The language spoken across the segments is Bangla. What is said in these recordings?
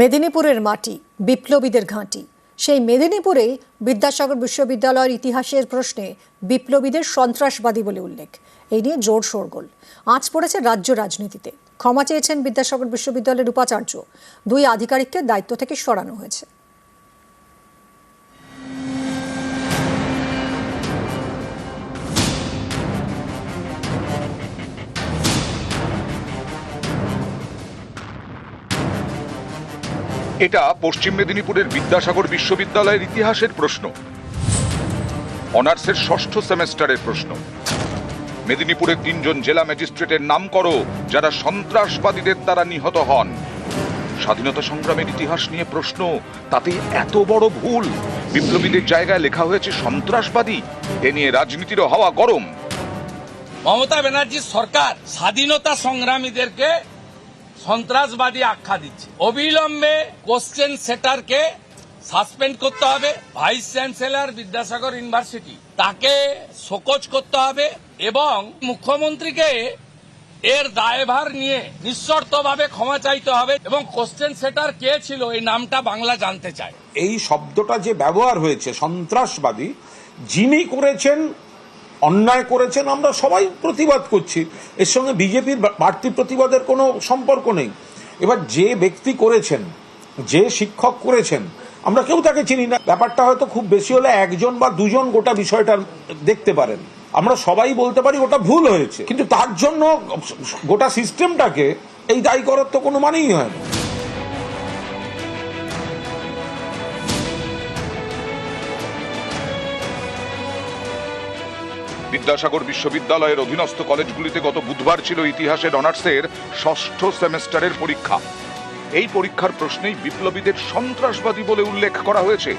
মেদিনীপুরের মাটি, বিপ্লবীদের ঘাঁটি। সেই মেদিনীপুরে বিদ্যাসাগর বিশ্ববিদ্যালয়ের ইতিহাসের প্রশ্নে বিপ্লবীদের সন্ত্রাসবাদী বলে উল্লেখ। এই নিয়ে জোর শোরগোল। আঁচ পড়েছে রাজ্য রাজনীতিতে। ক্ষমা চেয়েছেন বিদ্যাসাগর বিশ্ববিদ্যালয়ের উপাচার্য। দুই আধিকারিককে দায়িত্ব থেকে সরানো হয়েছে। এটা পশ্চিম মেদিনীপুরের বিদ্যাসাগর বিশ্ববিদ্যালয়ের ইতিহাসের প্রশ্ন। অনার্সের ষষ্ঠ সেমেস্টারের প্রশ্ন। মেদিনীপুরের তিনজন জেলা ম্যাজিস্ট্রেটের নাম করো, যারা সন্ত্রাসবাদীদের দ্বারা নিহত হন। স্বাধীনতা সংগ্রামের ইতিহাস নিয়ে প্রশ্ন, তাতে এত বড় ভুল? বিপ্লবীদের জায়গায় লেখা হয়েছে সন্ত্রাসবাদী, এ নিয়ে রাজনীতিরও হাওয়া গরম। মমতা ব্যানার্জির সরকার স্বাধীনতা সংগ্রামীদেরকে সন্ত্রাসবাদী আখ্যা দিচ্ছে। অবিলম্বে কোশ্চেন সেটারকে সাসপেন্ড করতে হবে। ভাইস চ্যান্সেলর বিদ্যাসাগর ইউনিভার্সিটি তাকে শোকজ করতে হবে এবং মুখ্যমন্ত্রীকে এর দায়ভার নিয়ে নিঃশর্তভাবে ক্ষমা চাইতে হবে এবং কোশ্চেন সেটার কে ছিল, এই নামটা বাংলা জানতে চায়। এই শব্দটা যে ব্যবহার হয়েছে সন্ত্রাসবাদী, যিনি করেছেন অন্যায় করেছেন, আমরা সবাই প্রতিবাদ করছি। এর সঙ্গে বিজেপির বাড়তি প্রতিবাদের কোনো সম্পর্ক নেই। এবার যে ব্যক্তি করেছেন, যে শিক্ষক করেছেন, আমরা কেউ তাকে চিনি না। ব্যাপারটা হয়তো খুব বেশি হলে একজন বা দুজন গোটা বিষয়টা দেখতে পারেন। আমরা সবাই বলতে পারি ওটা ভুল হয়েছে। কিন্তু তার জন্য গোটা সিস্টেমটাকে এই দায়ী করার তো কোনো মানেই হয় না। বিদ্যাসাগর বিশ্ববিদ্যালয়ের অধীনস্থ কলেজগুলিতে গত বুধবার ছিল ইতিহাসের অনার্সের ষষ্ঠ সেমেস্টারের পরীক্ষা। এই পরীক্ষার প্রশ্নেই বিপ্লবীদের সন্ত্রাসবাদী বলে উল্লেখ করা হয়েছে।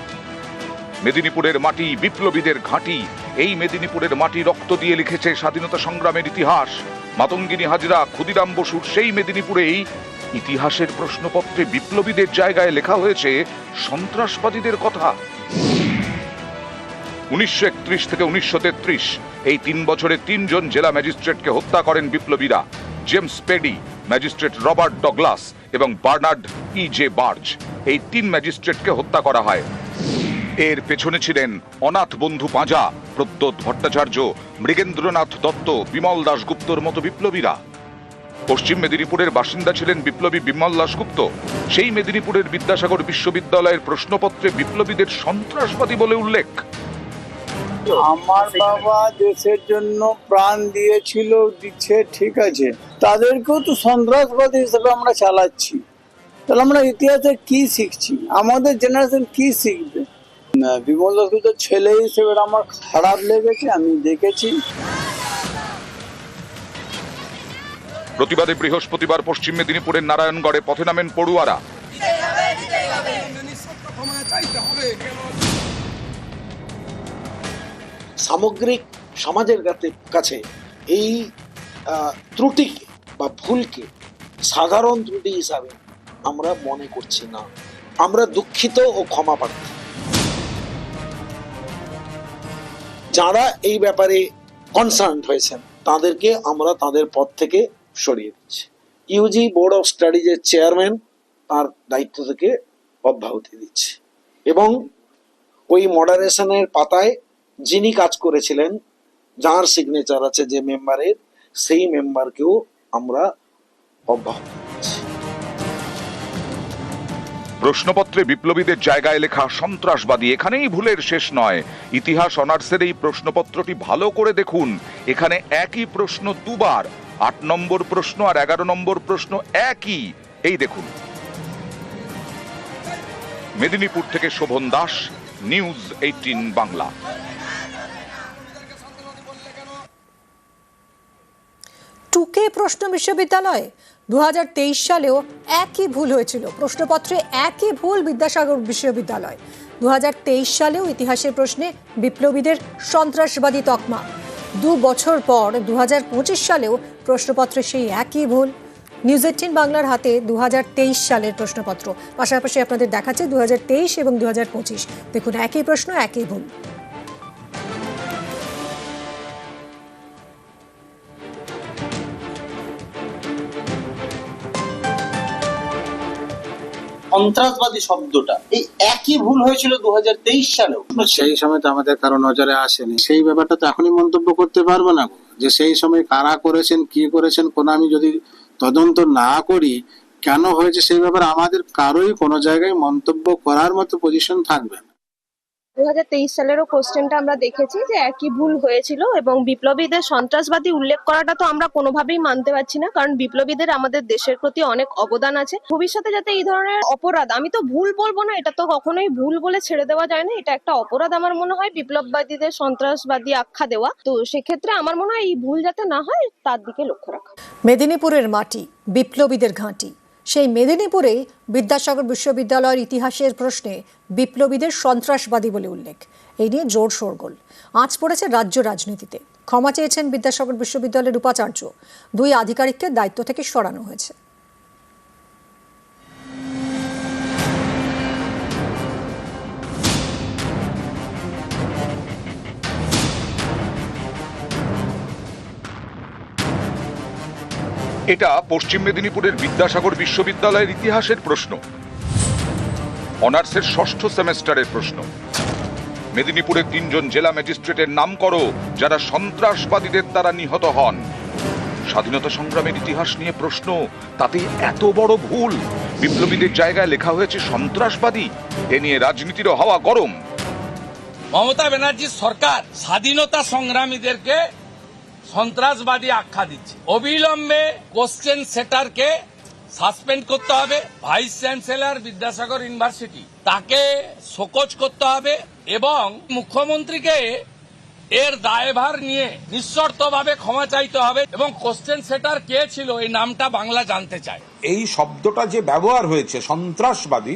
মেদিনীপুরের মাটি বিপ্লবীদের ঘাঁটি, এই মেদিনীপুরের মাটি রক্ত দিয়ে লিখেছে স্বাধীনতা সংগ্রামের ইতিহাস। মাতঙ্গিনী হাজরা ক্ষুদিরাম বসুর সেই মেদিনীপুরেই ইতিহাসের প্রশ্নপত্রে বিপ্লবীদের জায়গায় লেখা হয়েছে, সন্ত্রাসবাদীদের কথা। উনিশশো একত্রিশ থেকে উনিশশো তেত্রিশ। এই তিন বছরে তিনজন জেলা ম্যাজিস্ট্রেটকে হত্যা করেন বিপ্লবীরা। James Peddie, magistrate Robert Douglas এবং বার্নার্ড ই জে বার্জ। এই তিন ম্যাজিস্ট্রেটকে হত্যা করা হয়। এর পেছনে ছিলেন অনাথ বন্ধু পাঁজা প্রদ্যোৎ ভট্টাচার্য, মৃগেন্দ্রনাথ দত্ত, বিমল দাশগুপ্তর মতো বিপ্লবীরা। পশ্চিম মেদিনীপুরের বাসিন্দা ছিলেন বিপ্লবী বিমল দাশগুপ্ত। সেই মেদিনীপুরের বিদ্যাসাগর বিশ্ববিদ্যালয়ের প্রশ্নপত্রে বিপ্লবীদের সন্ত্রাসবাদী বলে উল্লেখ। আমার বাবা দেশের জন্য প্রাণ দিয়েছিল দিচ্ছে ঠিক আছে। তাদেরকেও তো সন্ত্রাসবাদী হিসেবে আমরা চালাচ্ছি। তাহলে আমরা ইতিহাসে কি শিখছি? আমাদের জেনারেশন কি শিখবে? বিমল দাসগুপ্ত ছেলে হিসেবে আমার খারাপ লেগেছে আমি দেখেছি। প্রতিবাদে বৃহস্পতিবার পশ্চিম মেদিনীপুরের নারায়ণগড়ে পথে নামেন পড়ুয়ারা। সামগ্রিক সমাজের কাছে এই ত্রুটিকে বা ভুলকে সাধারণ ত্রুটি হিসাবে আমরা মনে করছি না। আমরা দুঃখিত ও ক্ষমা প্রার্থী। যারা এই ব্যাপারে কনসার্ন হয়েছেন, তাদেরকে আমরা তাদের পদ থেকে সরিয়ে দিচ্ছি। ইউজি বোর্ড অফ স্টাডিজের চেয়ারম্যান তার দায়িত্ব থেকে অব্যাহতি দিচ্ছে। এবং ওই মডারেশনের পাতায় যিনি কাজ করেছিলেন, যার সিগনেচার আছে যে মেম্বারের সেই মেম্বারকেও আমরা অব্যাহতি প্রশ্নপত্রে বিপ্লবীদের জায়গায় লেখা, সন্ত্রাসবাদী এখানেই ভুলের শেষ নয়। ইতিহাস অনার্সের এই প্রশ্নপত্রটি ভালো করে দেখুন। এখানে একই প্রশ্ন দুবার, আট নম্বর প্রশ্ন আর এগারো নম্বর প্রশ্ন একই। এই দেখুন। মেদিনীপুর থেকে শোভন দাস, নিউজ এইটিন বাংলা। টুকে প্রশ্ন বিশ্ববিদ্যালয়ে। দু সালেও একই ভুল হয়েছিল। প্রশ্নপত্রে একই ভুল বিদ্যাসাগর বিশ্ববিদ্যালয়। দু হাজার তেইশ সালেও ইতিহাসের প্রশ্নে বিপ্লবীদের সন্ত্রাসবাদী তকমা। দু বছর পর দু হাজার পঁচিশ সালেও প্রশ্নপত্রে সেই একই ভুল। নিউজ এইটিন বাংলার হাতে দু হাজার তেইশ সালের প্রশ্নপত্র। পাশাপাশি আপনাদের দেখাচ্ছে দু হাজার তেইশ এবং দু হাজার পঁচিশ। দেখুন, একই প্রশ্ন, একই ভুল। সন্ত্রাসবাদী শব্দটা। এই একই ভুল হয়েছিল দু সালেও। সেই সময় তো আমাদের কারও নজরে আসেনি। সেই ব্যাপারটা তো এখনই মন্তব্য করতে পারব না যে সেই সময় কারা করেছেন, কি করেছেন, কোন আমি যদি তদন্ত না করি, কেন হয়েছে সেই ব্যাপারে আমাদের কারোই কোনো জায়গায় মন্তব্য করার মতো পজিশন থাকবে না। দু হাজার তেইশ সালেরও কোশ্চেনটা আমরা দেখেছি যে একই ভুল হয়েছিল এবং বিপ্লবীদের সন্ত্রাসবাদী উল্লেখ করাটা তো আমরা কোনোভাবেই মানতে পারছি না, কারণ বিপ্লবীদের আমাদের দেশের প্রতি অনেক অবদান আছে। ভবিষ্যতে যাতে এই ধরনের অপরাধ, আমি তো ভুল বলব না, এটা তো কখনোই ভুল বলে ছেড়ে দেওয়া যায় না, এটা একটা অপরাধ আমার মনে হয় বিপ্লববাদীদের সন্ত্রাসবাদী আখ্যা দেওয়া। তো সেক্ষেত্রে আমার মনে হয় এই ভুল যাতে না হয়, তার দিকে লক্ষ্য রাখা। মেদিনীপুরের মাটি, বিপ্লবীদের ঘাঁটি। সেই মেদিনীপুরেই বিদ্যাসাগর বিশ্ববিদ্যালয়ের ইতিহাসের প্রশ্নে বিপ্লবীদের সন্ত্রাসবাদী বলে উল্লেখ। এই নিয়ে জোর শোরগোল। আঁচ পড়েছে রাজ্য রাজনীতিতে। ক্ষমা চেয়েছেন বিদ্যাসাগর বিশ্ববিদ্যালয়ের উপাচার্য। দুই আধিকারিককে দায়িত্ব থেকে সরানো হয়েছে। এটা পশ্চিম মেদিনীপুরের বিদ্যাসাগর বিশ্ববিদ্যালয়ের ইতিহাসের প্রশ্ন। অনার্সের ষষ্ঠ সেমেস্টারের প্রশ্ন। মেদিনীপুরের তিনজন জেলা ম্যাজিস্ট্রেটের নাম করো, যারা সন্ত্রাসবাদীদের দ্বারা নিহত হন। স্বাধীনতা সংগ্রামের ইতিহাস নিয়ে প্রশ্ন, তাতে এত বড় ভুল। বিপ্লবীদের জায়গায় লেখা হয়েছে সন্ত্রাসবাদী, এ নিয়ে রাজনীতিরও হাওয়া গরম। মমতা ব্যানার্জির সরকার স্বাধীনতা সংগ্রামীদেরকে সন্ত্রাসবাদী আখ্যা দিচ্ছে। অবিলম্বে কোশ্চেন সেটারকে সাসপেন্ড করতে হবে। ভাইস চ্যান্সেলর বিদ্যাসাগর ইউনিভার্সিটি তাকে শোকজ করতে হবে এবং মুখ্যমন্ত্রীকে এর দায়ভার নিয়ে নিঃশর্তভাবে ক্ষমা চাইতে হবে এবং কোশ্চেন সেটার কে ছিল, এই নামটা বাংলা জানতে চায়। এই শব্দটা যে ব্যবহার হয়েছে সন্ত্রাসবাদী,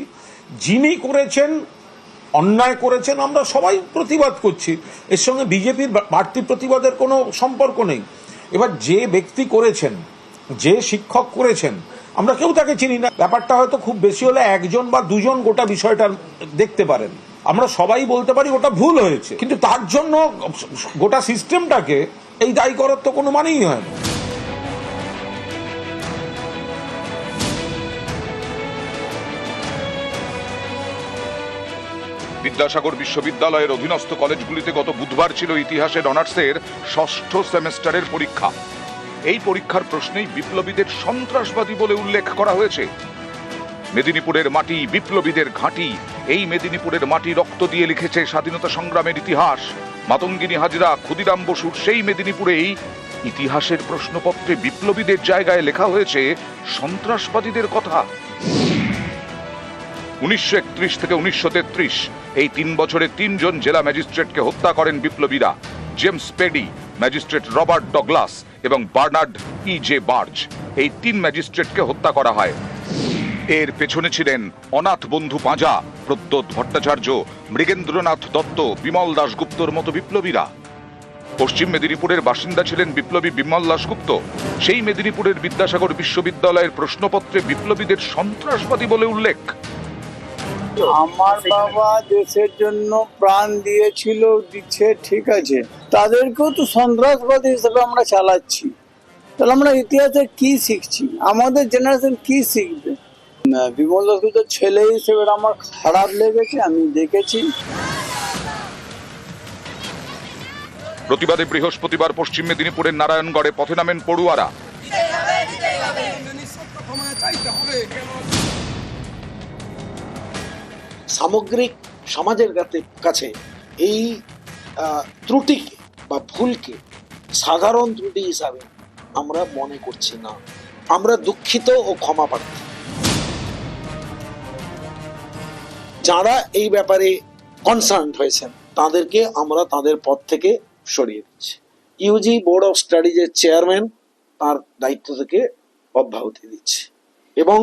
যিনি করেছেন অন্যায় করেছেন, আমরা সবাই প্রতিবাদ করছি। এর সঙ্গে বিজেপির বাড়তি প্রতিবাদের কোনো সম্পর্ক নেই। এবার যে ব্যক্তি করেছেন, যে শিক্ষক করেছেন, আমরা কেউ তাকে চিনি না। ব্যাপারটা হয়তো খুব বেশি হলে একজন বা দুজন গোটা বিষয়টা দেখতে পারেন। আমরা সবাই বলতে পারি ওটা ভুল হয়েছে। কিন্তু তার জন্য গোটা সিস্টেমটাকে এই দায়ী করার তো কোনো মানেই হয় না। বিদ্যাসাগর বিশ্ববিদ্যালয়ের অধীনস্থ কলেজগুলিতে গত বুধবার ছিল ইতিহাসের অনার্সের ষষ্ঠ সেমেস্টারের পরীক্ষা। এই পরীক্ষার প্রশ্নেই বিপ্লবীদের সন্ত্রাসবাদী বলে উল্লেখ করা হয়েছে। মেদিনীপুরের মাটি বিপ্লবীদের ঘাঁটি, এই মেদিনীপুরের মাটি রক্ত দিয়ে লিখেছে স্বাধীনতা সংগ্রামের ইতিহাস। মাতঙ্গিনী হাজিরা ক্ষুদিরাম বসুর সেই মেদিনীপুরেই ইতিহাসের প্রশ্নপত্রে বিপ্লবীদের জায়গায় লেখা হয়েছে, সন্ত্রাসবাদীদের কথা। উনিশশো একত্রিশ থেকে উনিশশো তেত্রিশ, এই তিন বছরে তিনজন জেলা ম্যাজিস্ট্রেটকে হত্যা করেন বিপ্লবীরা, James Peddie, magistrate Robert Douglas এবং বার্নার্ড ই জে বার্জ। এই তিন ম্যাজিস্ট্রেটকে হত্যা করা হয়। এর পেছনে ছিলেন অনাথ বন্ধু পাঁজা প্রদ্যোৎ ভট্টাচার্য, মৃগেন্দ্রনাথ দত্ত, বিমল দাশগুপ্তর মতো বিপ্লবীরা। পশ্চিম মেদিনীপুরের বাসিন্দা ছিলেন বিপ্লবী বিমল দাশগুপ্ত। সেই মেদিনীপুরের বিদ্যাসাগর বিশ্ববিদ্যালয়ের প্রশ্নপত্রে বিপ্লবীদের সন্ত্রাসবাদী বলে উল্লেখ। আমার বাবা দেশের জন্য প্রাণ দিয়েছিল দিচ্ছে ঠিক আছে। তাদেরকেও তো সন্ত্রাসবাদী হিসেবে আমরা চালাচ্ছি। তাহলে আমরা ইতিহাসে কি শিখছি? আমাদের জেনারেশন কি শিখবে? বিমল দাসগুপ্ত ছেলে হিসেবে আমার খারাপ লেগেছে আমি দেখেছি। প্রতিবাদে বৃহস্পতিবার পশ্চিম মেদিনীপুরের নারায়ণগড়ে পথে নামেন পড়ুয়ারা। সামগ্রিক সমাজের কাছে এই ত্রুটিকে বা ভুলকে সাধারণ ত্রুটি হিসাবে আমরা মনে করছি না। আমরা দুঃখিত ও ক্ষমা প্রার্থী। যারা এই ব্যাপারে কনসার্ন হয়েছেন, তাদেরকে আমরা তাদের পদ থেকে সরিয়ে দিচ্ছি। ইউজি বোর্ড অফ স্টাডিজের চেয়ারম্যান তার দায়িত্ব থেকে অব্যাহতি দিচ্ছে। এবং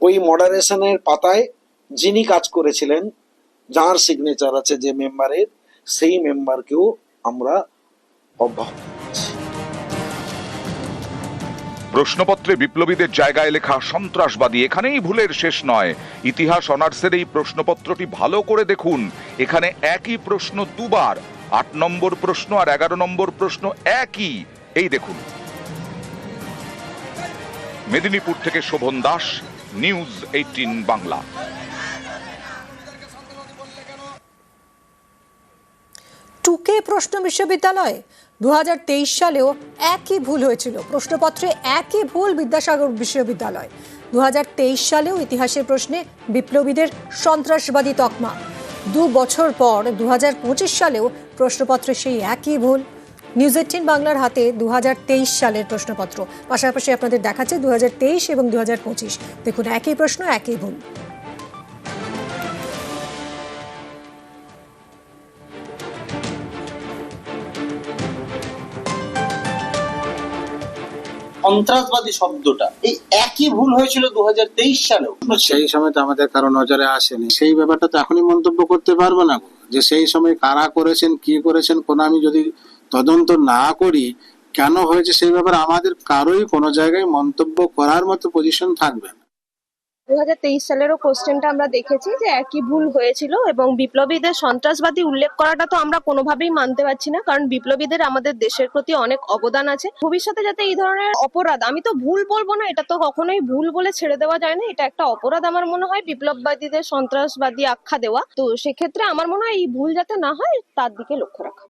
ওই মডারেশনের পাতায় যিনি কাজ করেছিলেন, যার সিগনেচার আছে যে মেম্বারের সেই মেম্বারকেও আমরা অব্যাহতি প্রশ্নপত্রে বিপ্লবীদের জায়গায় লেখা, সন্ত্রাসবাদী, এখানেই ভুলের শেষ নয়। ইতিহাস অনার্সের এই প্রশ্নপত্রটি ভালো করে দেখুন। এখানে একই প্রশ্ন দুবার, আট নম্বর প্রশ্ন আর এগারো নম্বর প্রশ্ন একই। এই দেখুন। মেদিনীপুর থেকে শোভন দাস, নিউজ এইটিন বাংলা। টুকে প্রশ্ন বিশ্ববিদ্যালয়ে? দু সালেও একই ভুল হয়েছিল। প্রশ্নপত্রে একই ভুল বিদ্যাসাগর বিশ্ববিদ্যালয়। দু হাজার তেইশ সালেও ইতিহাসের প্রশ্নে বিপ্লবীদের সন্ত্রাসবাদী তকমা। দু বছর পর দু হাজার পঁচিশ সালেও প্রশ্নপত্রে সেই একই ভুল। নিউজ এইটিন বাংলার হাতে দু হাজার তেইশ সালের প্রশ্নপত্র। পাশাপাশি আপনাদের দেখাচ্ছে দু হাজার তেইশ এবং দু হাজার পঁচিশ। দেখুন, একই প্রশ্ন, একই ভুল। সন্ত্রাসবাদী শব্দটা। এই একই ভুল হয়েছিল দু হাজার তেইশ সালেও। সেই সময় তো আমাদের কারও নজরে আসেনি। সেই ব্যাপারটা তো এখনই মন্তব্য করতে পারব না যে সেই সময় কারা করেছেন, কি করেছেন, কোন আমি যদি তদন্ত না করি, কেন হয়েছে সেই ব্যাপারে আমাদের কারোই কোনো জায়গায় মন্তব্য করার মতো পজিশন থাকবে দু হাজার তেইশ সালেরও কোশ্চেনটা আমরা দেখেছি যে একই ভুল হয়েছিল এবং বিপ্লবীদের সন্ত্রাসবাদী উল্লেখ করাটা তো আমরা কোনোভাবেই মানতে পারছি না, কারণ বিপ্লবীদের আমাদের দেশের প্রতি অনেক অবদান আছে। ভবিষ্যতে যাতে এই ধরনের অপরাধ, আমি তো ভুল বলব না, এটা তো কখনোই ভুল বলে ছেড়ে দেওয়া যায় না, এটা একটা অপরাধ আমার মনে হয় বিপ্লববাদীদের সন্ত্রাসবাদী আখ্যা দেওয়া। তো সেক্ষেত্রে আমার মনে হয় এই ভুল যাতে না হয়, তার দিকে লক্ষ্য রাখা।